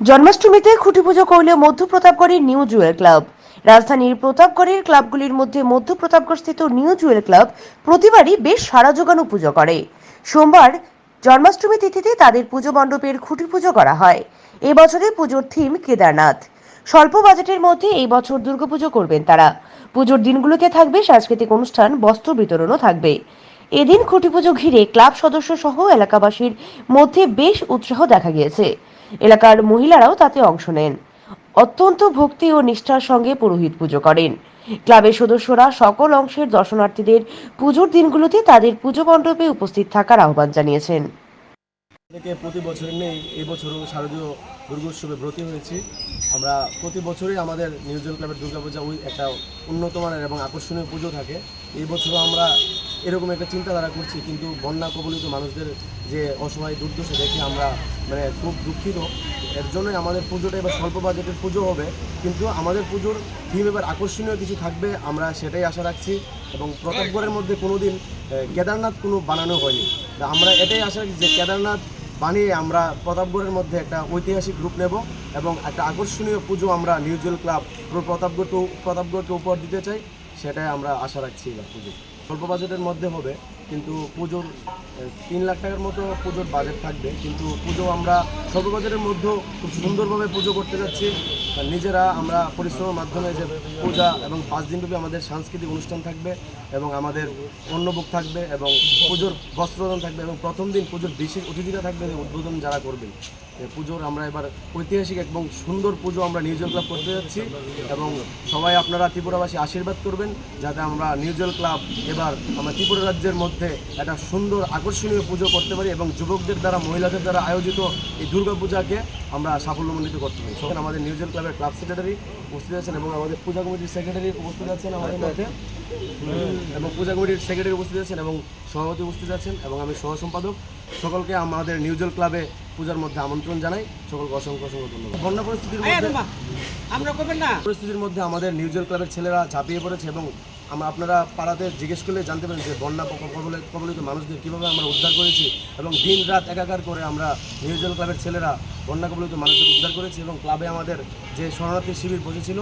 জন্মাষ্টমীতে খুঁটি পুজো করলে মধ্য প্রতাপগড়ের নিউ জুয়েল ক্লাব। রাজধানীর প্রতাপগড়ের ক্লাবগুলির মধ্যে মধ্য প্রতাপগড় স্থিত নিউ জুয়েল ক্লাব প্রতিবারই বেশ সারা জোগানো পুজো করে। সোমবার জন্মাষ্টমী তিথিতে তাদের পুজো মণ্ডপের খুঁটি পুজো করা হয়। এই বছরে পুজোর থিম কেদারনাথ। স্বল্প বাজেটের মধ্যে এই বছর দুর্গাপুজো করবেন তারা। পুজোর দিনগুলোতে থাকবে সাংস্কৃতিক অনুষ্ঠান, বস্ত্র বিতরণও থাকবে। এদিন খুঁটি পুজো ঘিরে ক্লাব সদস্য সহ এলাকাবাসীর মধ্যে বেশ উৎসাহ দেখা গিয়েছে। এলাকার মহিলারাও তাতে অংশ নেন। অত্যন্ত ভক্তি ও নিষ্ঠার সঙ্গে পুরোহিত পুজো করেন। ক্লাবের সদস্যরা সকল অংশের দর্শনার্থীদের পুজোর দিনগুলোতে তাদের পুজো মণ্ডপে উপস্থিত থাকার আহ্বান জানিয়েছেন। থেকে প্রতি বছর নেই, এই বছরও শারদীয় দুর্গোৎসবে ব্রতী হয়েছি। আমরা প্রতি বছরই আমাদের নিউজিল্যান্ড ক্লাবের দুর্গাপূজা ওই একটা উন্নত মানের এবং আকর্ষণীয় পুজো থাকে। এই বছরও আমরা এরকম একটা চিন্তাধারা করছি কিন্তু বন্যা কবলিত মানুষদের যে অসহায় দুর্দশা দেখে আমরা মানে খুব দুঃখিত। এর জন্যই আমাদের পুজোটা এবার স্বল্প বাজেটের পুজো হবে কিন্তু আমাদের পুজোর থিম এবার আকর্ষণীয় কিছু থাকবে আমরা সেটাই আশা রাখছি এবং প্রতাপগড়ের মধ্যে কোনোদিন আহ, কেদারনাথ কোনো বানানো হয়নি। আমরা এটাই আশা রাখছি যে কেদারনাথ বানিয়ে আমরা প্রতাপগড়ের মধ্যে একটা ঐতিহাসিক রূপ নেব এবং একটা আকর্ষণীয় পুজো আমরা নিউজুয়াল ক্লাব পুরো প্রতাপগড়কে প্রতাপগড়কে উপহার দিতে চাই। সেটাই আমরা আশা রাখছি এবার পুজো স্বল্প বাজেটের মধ্যে হবে, কিন্তু পুজোর তিন লাখ টাকার মতো পুজোর বাজেট থাকবে, কিন্তু পুজো আমরা স্বল্প বাজেটের মধ্যেও খুব সুন্দরভাবে পুজো করতে যাচ্ছি। নিজেরা আমরা পরিশ্রমের মাধ্যমে যে পূজা এবং পাঁচ দিনব্যাপী আমাদের সাংস্কৃতিক অনুষ্ঠান থাকবে এবং আমাদের অন্নভোগ থাকবে এবং পুজোর বস্ত্রদান থাকবে এবং প্রথম দিন পুজোর বিশেষ অতিথিরা থাকবে উদ্বোধন যারা করবেন। পুজোর আমরা এবার ঐতিহাসিক এবং সুন্দর পুজো আমরা নিউজুয়াল ক্লাব করতে যাচ্ছি এবং সবাই আপনারা ত্রিপুরাবাসী আশীর্বাদ করবেন যাতে আমরা নিউজুয়াল ক্লাব এবার আমরা ত্রিপুরা রাজ্যের মধ্যে একটা সুন্দর আকর্ষণীয় পুজো করতে পারি এবং যুবকদের দ্বারা, মহিলাদের দ্বারা আয়োজিত এই দুর্গা পূজাকে আমরা সাফল্যমণ্ডিত করতে পারি। সেখানে আমাদের নিউজুয়াল ক্লাবের ক্লাব সেক্রেটারি উপস্থিত আছেন এবং আমাদের পূজা কমিটির সেক্রেটারি উপস্থিত আছেন আমাদের মধ্যে। এবং পূজা কমিটির সেক্রেটারি উপস্থিত আছেন এবং সভাপতি উপস্থিত আছেন এবং আমি সহ সম্পাদক। সকলকে আমাদের নিউজুয়াল ক্লাবে পূজার মধ্যে আমন্ত্রণ জানাই। সকলকে অসংখ্য অসংখ্য ধন্যবাদ। বন্যা পরিস্থিতির মধ্যে আমরা করবেন না। পরিস্থিতির মধ্যে আমাদের নিউজুয়াল ক্লাবের ছেলেরা ঝাঁপিয়ে পড়েছে এবং আমরা আপনারা পাড়াতে জিজ্ঞেস করলে জানতে পারেন যে বন্যা কবলিত মানুষদের কীভাবে আমরা উদ্ধার করেছি এবং দিন রাত একাকার করে আমরা নিউজুয়াল ক্লাবের ছেলেরা বন্যা মানুষদের উদ্ধার করেছি এবং ক্লাবে আমাদের যে শরণার্থী শিবির বসেছিল